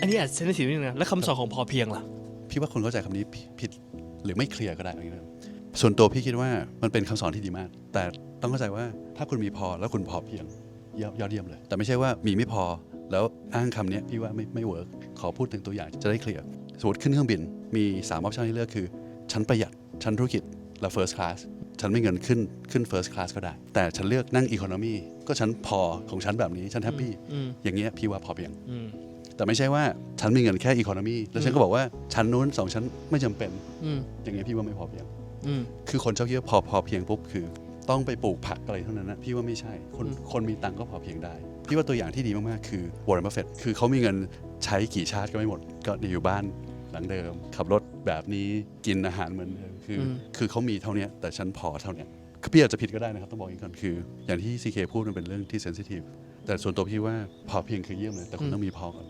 อันนี้อาจเซนซิทีฟนิดนึงนะแล้วคำสอนของพอเพียงล่ะ พี่ว่าคนเข้าใจคำนี้ผิดผิดหรือไม่เคลียร์ก็ได้อะไรอย่างเงี้ยส่วนตัวพี่คิดว่ามันเป็นคำสอนที่ดีมาก แต่ต้องเข้าใจว่าถ้าคุณมีพอแล้วคุณพอเพียงยอดยอดเยี่ยมเลย แต่ไม่ใช่ว่ามีไม่พอแล้วอ้างคำเนี้ยพี่ว่าไม่ไม่เวิร์กขอพูดถึงตัวอย่างจะได้เคลียร์สมมติขึ้นเครื่องบินมี3ออปชันให้เลือกคือฉันประหยัดฉันธุรกิจและ first class ฉันไม่เงินขึ้นขึ้น first class ก็ได้ แต่ฉันเลือกนั่ง economy ก็ฉันพอของฉันแบบนี้ฉันแฮปปี้อืม อย่างเงี้ยพี่ว่าพอเพียง อืม แต่ไม่ใช่ว่าฉันมีเงินแค่อีโคโนมีแล้วฉันก็บอกว่าชั้นนู้นสองชั้นไม่จำเป็นอืมอย่างเงี้ยพี่ว่าไม่พอเพียงอืมคือคนชอบคิดว่าพอพอเพียงปุ๊บคือ ต้องไปปลูกผักอะไรเท่านั้นนะพี่ว่าไม่ใช่ คนอืมคนมีตังค์ก็พอเพียงได้ พี่ว่าตัวอย่างที่ดีมากๆคือวอร์เรนบัฟเฟตคือเขามีเงินใช้กี่ชาติก็ไม่หมด ก็อยู่บ้านหลังเดิม ขับรถแบบนี้กินอาหารเหมือนเดิมคืออมคือเขามีเท่าเนี้ยแต่ฉันพอเท่าเนี้ยคือพี่อาจจะผิดก็ได้นะครับต้องบอกอย่างนี้ก่อนคือ อย่างที่ซีเคพูดมันเป็นเรื่องที่เซนซิทีฟแต่ส่วนตัวพี่ว่าพอเพียงคือเยี่ยมเลยแต่คุณต้องมีพอก่อน